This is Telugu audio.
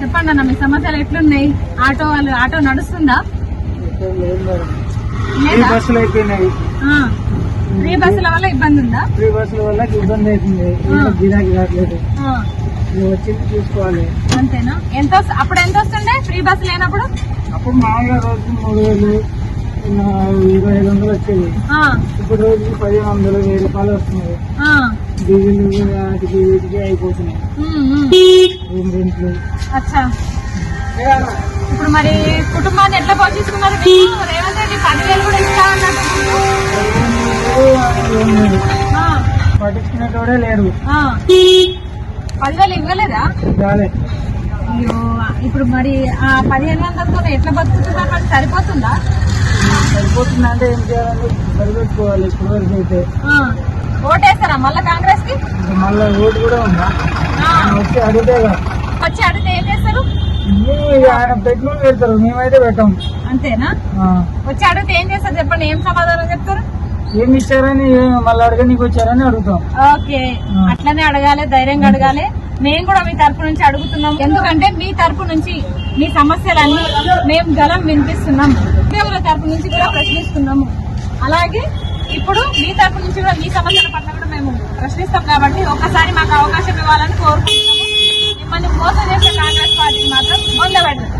చెప్పండి అన్న మీ సమస్యలు ఎట్లున్నాయి? ఆటో వాళ్ళు ఆటో నడుస్తుందా? బస్సులు అయిపోయినాయి. ఫ్రీ బస్సుల వల్ల ఇబ్బంది ఉందా? ఫ్రీ బస్సుల వల్ల ఇబ్బంది అవుతుంది. గిరాకీ రావట్లేదు. ఆ. ఇది వచ్చి చూసుకోవాలి. అంతేనా? ఎంత అప్పుడు ఎంత వస్తుండే ఫ్రీ బస్ లేనప్పుడు? అప్పుడు మామూలుగా రోజు మూడు వేలు ఇరవై ఐదు వందలు వచ్చేది. ఇప్పుడు రోజుకి పదిహేను వందలు వెయ్యి రూపాయలు వస్తున్నాయి. డీజిల్ వాటికి వీటికి అయిపోతున్నాయి. రూమ్ రెంట్లు అచ్చా. ఇప్పుడు మరి కుటుంబాన్ని ఎట్లా పోషిస్తున్నారు? రేవంత్ రెడ్డి పదివేలు కూడా ఇస్తా పట్టించుకునేటోడే లేడు. పదివేలు ఇవ్వలేదా? ఇప్పుడు మరి ఆ పదిహేను వందలతో ఎట్లా బతుకుతున్నారు? మరి సరిపోతుందా? సరిపోతుంది అంటే ఏం చేయాలంటే సరిపెట్టుకోవాలి ఇప్పుడు వరకు అయితే. ఓటేస్తారా మళ్ళా కాంగ్రెస్కి మళ్ళీ ఓటు కూడా ఉందా? వచ్చి అడిగితే ఏం చేస్తారు? ఆయన పెట్టుకుని పెడతారు మేమైతే పెట్టాం. అంతేనా. వచ్చి అడిగితే ఏం చేస్తారు? చెప్పండి ఏం సమాధానం చెప్తారు? ఏమి ఇచ్చారని మళ్ళీ అడగనీకి వచ్చారని అడుగుతాం. ఓకే. అట్లనే అడగాలి ధైర్యంగా అడగాలి. మేము కూడా మీ తరపు నుంచి అడుగుతున్నాం. ఎందుకంటే మీ తరపు నుంచి మీ సమస్యలన్నీ మేము గలం వినిపిస్తున్నాం. ఉద్యోగుల తరపు నుంచి కూడా ప్రశ్నిస్తున్నాము. అలాగే ఇప్పుడు మీ తరపు నుంచి కూడా మీ సమస్యల పట్ల కూడా మేము ప్రశ్నిస్తాం కాబట్టి ఒకసారి మాకు అవకాశం ఇవ్వాలని కోరుకుంటున్నాము. మిమ్మల్ని మోసం చేసే కాంగ్రెస్ పార్టీని మాత్రం పొందబెడతాం